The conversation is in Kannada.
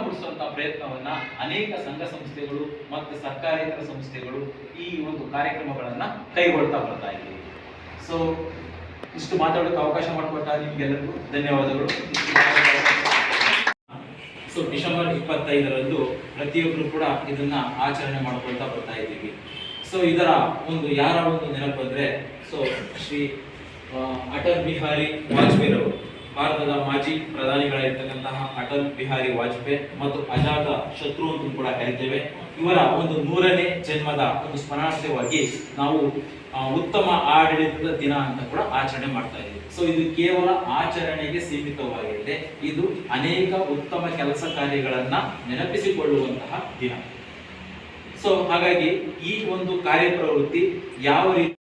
ಮೂಡಿಸುವಂತ ಪ್ರಯತ್ನವನ್ನ ಅನೇಕ ಸಂಘ ಸಂಸ್ಥೆಗಳು ಮತ್ತು ಸರ್ಕಾರೇತರ ಸಂಸ್ಥೆಗಳು ಈ ಒಂದು ಕಾರ್ಯಕ್ರಮಗಳನ್ನ ಕೈಗೊಳ್ತಾ ಬರ್ತಾ ಇದ್ದೀವಿ ಸೊ ಇಷ್ಟು ಮಾತಾಡೋಕೆ ಅವಕಾಶ ಮಾಡಿಕೊಟ್ಟ ನಿಮ್ಗೆಲ್ಲರಿಗೂ ಧನ್ಯವಾದಗಳು. ಸೊ ಡಿಸೆಂಬರ್ ಇಪ್ಪತ್ತೈದರಂದು ಪ್ರತಿಯೊಬ್ಬರು ಕೂಡ ಇದನ್ನ ಆಚರಣೆ ಮಾಡ್ಕೊಳ್ತಾ ಬರ್ತಾ ಇದ್ದೀವಿ. ಸೊ ಇದರ ಒಂದು ಯಾರ ಒಂದು ನೆನಪು ಅಂದ್ರೆ ಸೊ ಶ್ರೀ ಅಟಲ್ ಬಿಹಾರಿ ವಾಜಪೇಯಿ ಅವರು ಭಾರತದ ಮಾಜಿ ಪ್ರಧಾನಿಗಳಾಗಿರ್ತಕ್ಕಂತಹ ಅಟಲ್ ಬಿಹಾರಿ ವಾಜಪೇಯಿ ಮತ್ತು ಅಜಾತ ಶತ್ರು ಅಂತ ಕೂಡ ಕರಿತೇವೆ. ಇವರ ಒಂದು ನೂರನೇ ಜನ್ಮದ ಒಂದು ಸ್ಮರಣಾರ್ಥವಾಗಿ ನಾವು ಉತ್ತಮ ಆಡಳಿತದ ದಿನ ಅಂತ ಕೂಡ ಆಚರಣೆ ಮಾಡ್ತಾ ಇದ್ದೀವಿ. ಸೊ ಇದು ಕೇವಲ ಆಚರಣೆಗೆ ಸೀಮಿತವಾಗಿದೆ ಇದು ಅನೇಕ ಉತ್ತಮ ಕೆಲಸ ಕಾರ್ಯಗಳನ್ನ ನೆನಪಿಸಿಕೊಳ್ಳುವಂತಹ ದಿನ. ಸೊ ಹಾಗಾಗಿ ಈ ಒಂದು ಕಾರ್ಯಪ್ರವೃತ್ತಿ ಯಾವ ರೀತಿ